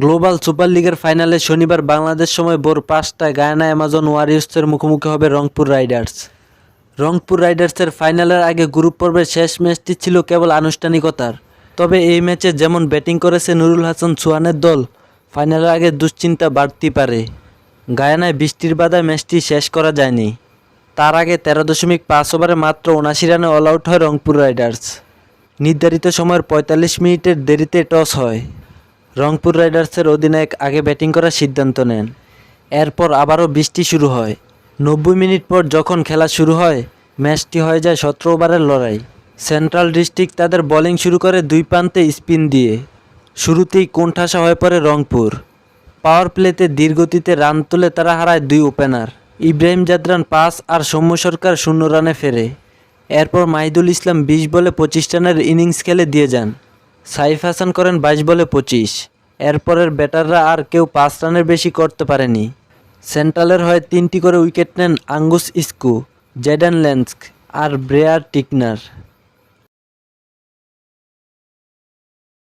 Global super লিগের ফাইনালে শনিবার বাংলাদেশ সময় ভোর পাঁচটায় গায়ানা অ্যামাজন ওয়ারিয়র্সের মুখোমুখি হবে রংপুর রাইডার্স। রংপুর রাইডার্সের ফাইনালের আগে গ্রুপ পর্বের শেষ ম্যাচটি ছিল কেবল আনুষ্ঠানিকতার। তবে এই ম্যাচে যেমন ব্যাটিং করেছে নুরুল হাসান সোহানের দল, ফাইনালের আগে দুশ্চিন্তা বাড়তি পারে। গায়ানায় বৃষ্টির বাধায় ম্যাচটি শেষ করা যায়নি। তার আগে তেরো দশমিক পাঁচ ওভারে মাত্র উনাশি রানে অল আউট হয় রংপুর রাইডার্স। নির্ধারিত সময়ের পঁয়তাল্লিশ মিনিটের দেরিতে টস হয়। রংপুর রাইডার্সের অধিনায়ক আগে ব্যাটিং করার সিদ্ধান্ত নেন। এরপর আবারও বৃষ্টি শুরু হয়। নব্বই মিনিট পর যখন খেলা শুরু হয়, ম্যাচটি হয়ে যায় সতেরো ওভারের লড়াই। সেন্ট্রাল ডিস্ট্রিক্ট তাদের বোলিং শুরু করে দুই প্রান্তে স্পিন দিয়ে। শুরুতেই কোণঠাসা হয়ে পড়ে রংপুর। পাওয়ার প্লেতে ধীরগতিতে রান তুলে তারা হারায় দুই ওপেনার। ইব্রাহিম জাদরান পাঁচ আর সৌম্য সরকার শূন্য রানে ফেরে। এরপর মাহিদুল ইসলাম বিশ বলে পঁচিশ রানের ইনিংস খেলে দিয়ে যান। সাইফ হাসান করেন বাইশ বলে পঁচিশ। এরপরের ব্যাটাররা আর কেউ পাঁচ রানের বেশি করতে পারেনি। সেন্ট্রালের হয়ে তিনটি করে উইকেট নেন আঙ্গুস ইস্কু, জেডেন লেন্সক আর ব্রেয়ার টিকনার।